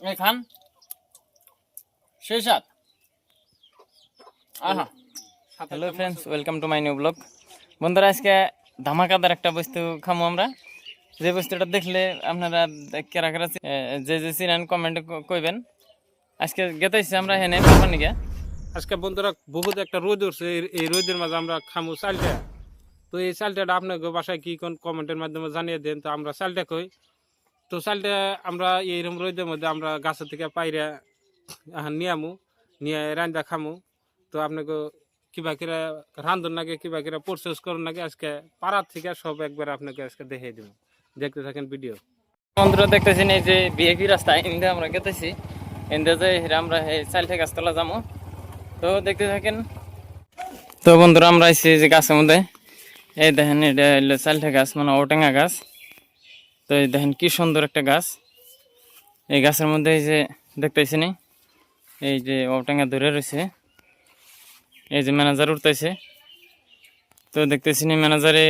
এই খান। সেই সাত। আহা। Hello friends welcome to my new blog বন্ধুরা আজকে ধামাকাদার একটা বস্তু খামো আমরা। যে বস্তুটা দেখলে আপনারা কেরা কেরা যে যে চিনেন কমেন্টে কইবেন। আজকে গেতাইছি আমরা হেনে নিকে আজকে বন্ধুরা বহুত একটা রোদ উঠছে। এই- রোদের মাঝে আমরা খামু চালটা। তো এই চালটাটা আপনাকে বাসায় কি কোন কমেন্টের মাধ্যমে জানিয়ে দেন তো আমরা চালটা কই। তো চালটা আমরা এইরকম রোদের মধ্যে আমরা গাছের থেকে পাইরা এখন নিয়ে রান্দা খামু। তো আপনাকে কিবা কিরা রান্ধন নাগে, কিবা কিরা প্রসেস করুন নাগে, আজকে পাড়ার থেকে সব একবার আপনাকে আজকে দেখিয়ে দেবো দেখতে থাকেন ভিডিও বন্ধুরা দেখতেছি এই যে বিএপি রাস্তা? ইন্দে আমরা গেতেছি। ইন্দে যে আমরা এই চালঠে গাছতলা যাব তো দেখতে থাকেন। তো বন্ধুরা, আমরা আইছি যে গাছের মধ্যে। এই দেখেন, এটা হলো চালঠে গাছ মানে ওটেঙ্গা গাছ। তো এই দেখেন কি সুন্দর একটা গাছ। এই গাছের মধ্যে এই যে দেখতেছি নি? এই যে ওটেঙ্গা ধরে রয়েছে। এই যে ম্যানেজার উঠতেছে। তো দেখতেছি নি ম্যানেজারে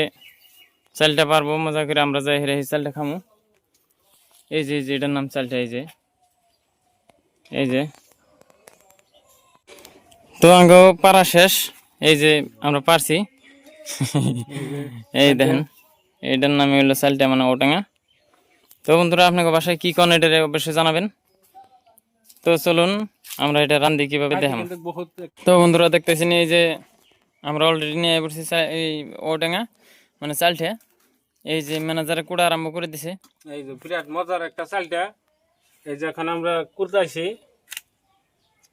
চালটা পারব, মজা করে আমরা যাই হেরে চালটা খামো। এই যে এই যে, এটার নাম চালটা, এই যে। এই যে। তো আঙ্গ পারা শেষ। এই যে আমরা পারছি। এই দেখেন এটার নামে হলো চালটা মানে ওটাঙ্গা তো বন্ধুরা আপনাকে বাসায় কি কোন এটা অবশ্যই জানাবেন। তো চলুন আমরা এটা রান্ধি কীভাবে দেখাম তো বন্ধুরা দেখতেছি এই যে আমরা অলরেডি নিয়ে পড়ছি এই ওটাঙ্গা মানে চালটা। এই যে ম্যানেজারে কুড়া আরম্ভ করে দিছে। এই যে বিরাট মজার একটা চালটা। এই যে এখন আমরা কুরতাইছি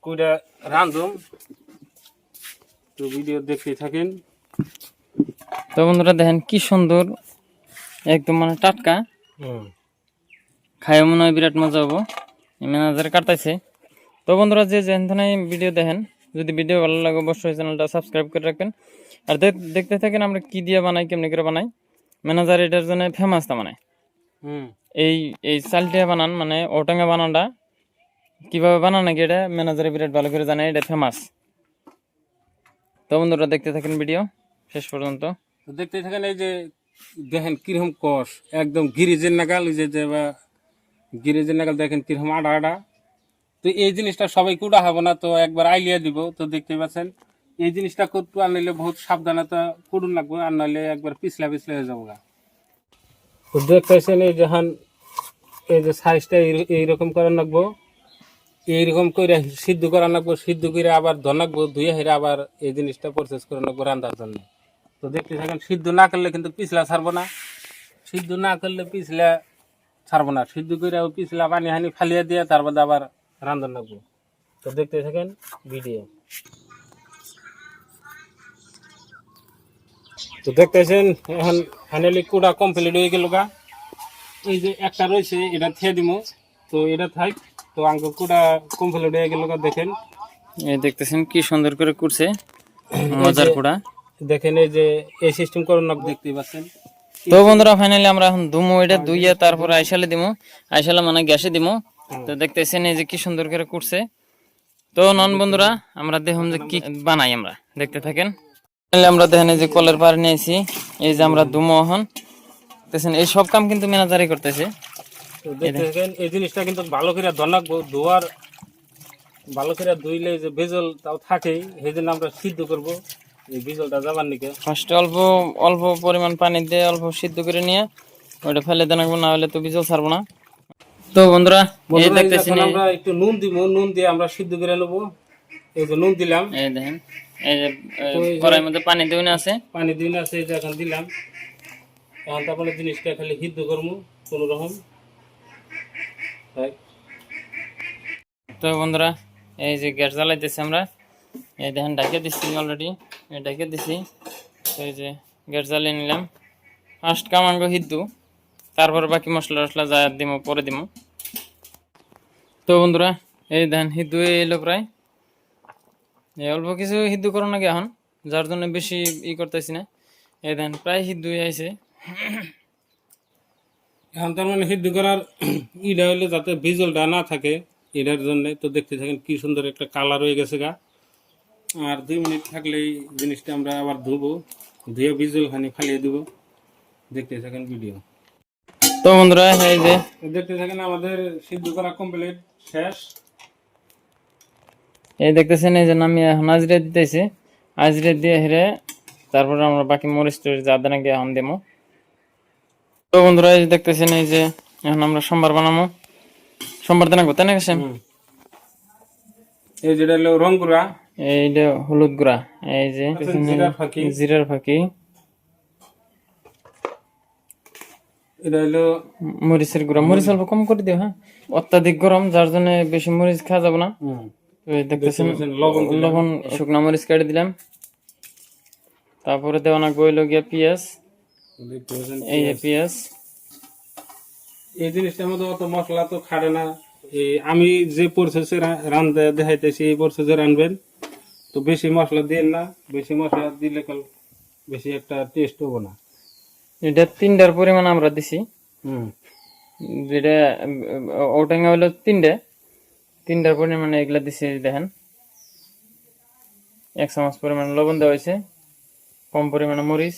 কুড়া রান্ধুম তো ভিডিও দেখতে থাকেন। তো বন্ধুরা দেখেন কি সুন্দর একদম মানে টাটকা। খাইও মনে হয় বিরাট মজা হব। ম্যানেজার কাটাইছে তো বন্ধুরা যে যেখানে ভিডিও দেখেন যদি ভিডিও ভালো লাগে অবশ্যই চ্যানেলটা সাবস্ক্রাইব করে রাখবেন। আর দেখতে থাকেন আমরা কি দিয়ে বানাই কেমনি করে বানাই। ম্যানেজার এটার জন্য ফেমাস তা মানে। হুম। এই এই চালটিয়া বানান মানে ওটাঙ্গা বানানটা। কীভাবে বানান নাকি এটা ম্যানেজারে বিরাট ভালো করে জানে এটা ফেমাস তো বন্ধুরা দেখতে থাকেন ভিডিও শেষ পর্যন্ত। দেখতে থাকেন এই যে দেখেন কীরকম কষ একদম গিরিজের নাগাল এই যে যে বা গিরিজের নাগাল দেখেন কীরকম আডা আডা। তো এই জিনিসটা সবাই কুড়া হবে না, তো একবার আইলিয়া দিব। তো দেখতে পাচ্ছেন, এই জিনিসটা করতে আনলে বহুত সাবধানতা কুড়ুন লাগবে, আর নাহলে একবার পিছলা পিছলা হয়ে যাব গা। তো এই যখন এই যে সাইজটা এইরকম করার লাগবো, এইরকম করে সিদ্ধ করা লাগবো, সিদ্ধ করে আবার ধনাকবো ধুয়ে হেরে আবার এই জিনিসটা প্রসেস করে লাগবো রান্নার জন্য। তো দেখতে থাকেন, সিদ্ধ না করলে কিন্তু পিছলা ছাড়বো না। সিদ্ধ না করলে পিছলা ছাড়বো না সিদ্ধ করে ও পিছলা পানি হানি ফালিয়ে দিয়ে তারপর আবার রান্ধন লাগবো। তো দেখতে থাকেন ভিডিও। তো দেখতেছেন এখন ফাইনালি কুড়া কমপ্লিট হয়ে গেল গা। এই যে একটা রয়েছে এটা থিয়ে দিব তো এটা থাক তো আঙ্ক কুড়া কমপ্লিট হয়ে গেল গা দেখেন। এই দেখতেছেন কি সুন্দর করে করছে মজার কুড়া। দেখেন এই যে এই সিস্টেম করুন দেখতে পাচ্ছেন। তো বন্ধুরা ফাইনালি আমরা এখন দুমো এটা দুইয়া তারপরে আইসালে দিমু। আইসালে মানে গ্যাসে দিমু। তো দেখতেছেন এই যে কি সুন্দর করে করছে তো নন বন্ধুরা, আমরা দেখুন যে কি বানাই আমরা। দেখতে থাকেন। আমরা দেখেন এই যে কলের পাড়ে নিয়েছি। এই যে আমরা দুমো এখন। দেখতেছেন, এই সব কাম কিন্তু ম্যানেজারই করতেছে। থাকেন এই জিনিসটা কিন্তু ভালো করে ধনাকবো ধোয়ার, ভালো করে ধুইলে যে বেজল তাও থাকে সেই জন্য আমরা সিদ্ধ করব। ফার্স্টে অল্প অল্প পরিমাণ পানি দিয়ে অল্প সিদ্ধ করে নিয়ে ওটা ফেলে দেন না হলে তো বিজল ছাড়বো না। তো বন্ধুরা এই দেখতেছি আমরা একটু নুন দিব নুন দিয়ে আমরা সিদ্ধ করে নেব। এই যে নুন দিলাম। এই দেখেন এই যে কড়াইয়ের মধ্যে পানি দেওয়া আছে। পানি দিন আছে এই যে এখন দিলাম। এখন তারপরে জিনিসটা খালি সিদ্ধ করব কোনো রকম। তো বন্ধুরা এই যে গ্যাস জ্বালাইতেছি আমরা। এই দেখেন ডাকে দিচ্ছি অলরেডি। এই ডাকে দিছি। এই যে গ্যাস জ্বালিয়ে নিলাম। ফার্স্ট কামাঙ্গ হিদ্দু তারপর বাকি মশলা টসলা যা দিব পরে দিব তো বন্ধুরা, এই ধান হিদ্দু এলো প্রায়। অল্প কিছু হিদ্দু করো নাকি এখন? যার জন্য বেশি ই করতেছি না। এই ধান প্রায় হিদ্দু আইছে। এখন তার মানে সিদ্ধ করার ইটা হলে যাতে ভিজলটা না থাকে, এটার জন্য। তো দেখতে থাকেন কি সুন্দর একটা কালার হয়ে গেছে গা। আর দুই মিনিট থাকলেই জিনিসটা আমরা আবার ধুবো ধুয়ে ভিজল খানি ফালিয়ে দেবো। দেখতে থাকেন ভিডিও তো বন্ধুরা এই যে দেখতে থাকেন আমাদের সিদ্ধ করা কমপ্লিট শেষ। এই দেখতেছেন এই যে আমি এখন আজরে দিতেছি। আজরে দিয়ে হেরে তারপর আমরা বাকি মরিচ টরিচ যা দেনা গিয়ে এখন দেবো। তো বন্ধুরা এই দেখতেছেন এই যে এখন আমরা সোমবার বানাবো। সোমবার দিনা কোথায় না গেছেন এই যেটা হলো রংপুরা। এইটা হলুদ গুঁড়া এই যে জিরার ফাঁকি। জিরার ফাঁকি। এটা হলো মরিচের গুঁড়া। মরিচ অল্প কম করে দিও হ্যাঁ? অত্যাধিক গরম যার জন্য বেশি মরিচ খাওয়া যাবে না। দেখতেছেন লবণ লবণ শুকনা মরিচ কেটে দিলাম। তারপরে দেওয়া না গইল গিয়া পেঁয়াজ। এই যে পেঁয়াজ। এই জিনিসটার মধ্যে অত মশলা তো খাড়ে না। এই আমি যে প্রসেসে রান্ধতে দেখাইতেছি এই প্রসেসে রানবেন। তো বেশি মশলা দিন না বেশি মশলা দিলে কাল বেশি একটা টেস্ট হব না। এটা তিনটার পরিমাণ আমরা দিছি। হুম। যেটা ওটাঙ্গা হলো তিনটে। তিনটার পরিমাণে এগুলা দিছি দেখেন। এক চামচ পরিমাণ লবণ দেওয়া হয়েছে কম পরিমাণে মরিচ।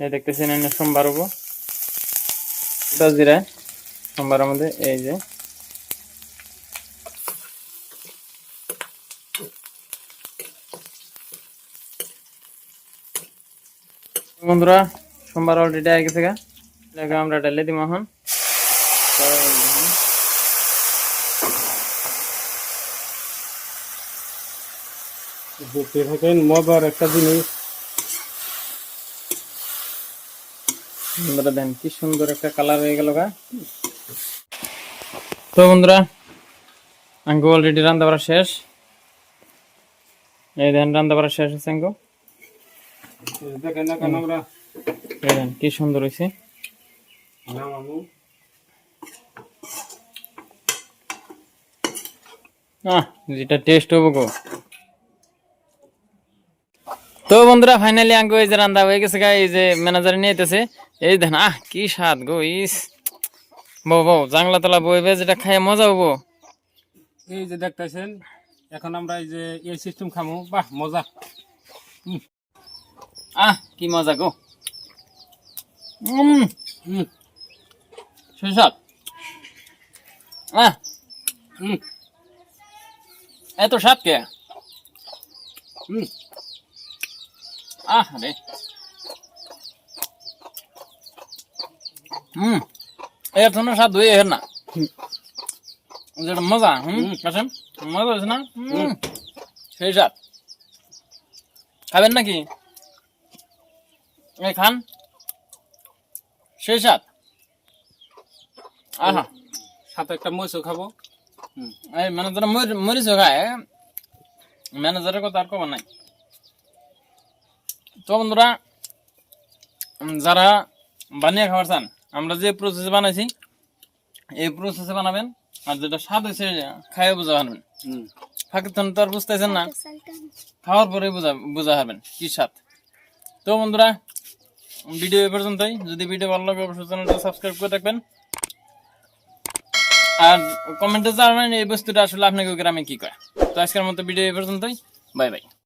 এই দেখতেছেন এনে সোমবার হব। জিরা সোমবারের মধ্যে এই যে। বন্ধুরা সোমবার অলরেডি আগে গেছে গা আমরা ডালে দিব এখন। দেখতে থাকেন মজার একটা জিনিস। বন্ধুরা দেন কি সুন্দর একটা কালার হয়ে গেল গা। তো বন্ধুরা আঙ্কু অলরেডি রান্না বাড়া শেষ। এই দেন রান্না বাড়া শেষ হয়েছে আঙ্কু কি সুন্দর হয়েছে। আহ, যেটা টেস্ট হব গো। তো বন্ধুরা ফাইনালি আঙ্কু এই যে রান্না হয়ে গেছে গা এই যে ম্যানেজার নিয়ে আইতেছে। এই দেখেন, আহ, কি স্বাদ গো, ইস। বউ বউ জাংলা তলা বইবে যেটা খাই মজা হব। এই যে দেখতেছেন, এখন আমরা এই যে এই সিস্টেম খামো। বাহ, মজা। আহ কি মজা গো। সুস্বাদ আহ এত স্বাদ কে? আহ রে হুম এর জন্য স্বাদ হয়ে এর না। যেটা মজা হুম কাসেম মজা হয়েছে না? হুম। সেই স্বাদ খাবেন নাকি? খান সেই স্বাদ আহা। সাথে একটা মরিচও খাব। হুম। এই ম্যানেজার মরিচ খায়। ম্যানেজারের কথা আর কবার নাই। তো বন্ধুরা যারা বানিয়ে খাবার চান আমরা যে প্রসেসে বানাইছি এই প্রসেসে বানাবেন। আর যেটা স্বাদ হয়েছে খাইয়ে বোঝা পারবেন ফাঁকে তো আর বুঝতেছেন না। খাওয়ার পরে বুঝা বুঝা পারবেন কি স্বাদ। তো বন্ধুরা ভিডিও এ পর্যন্তই। যদি ভিডিও ভালো লাগে, অবশ্যই চ্যানেলটা সাবস্ক্রাইব করে থাকবেন আর কমেন্টে জানাবেন এই বস্তুটা আসলে আপনাকে গ্রামে কি করে তো আজকের মতো ভিডিও এ পর্যন্তই। Bye bye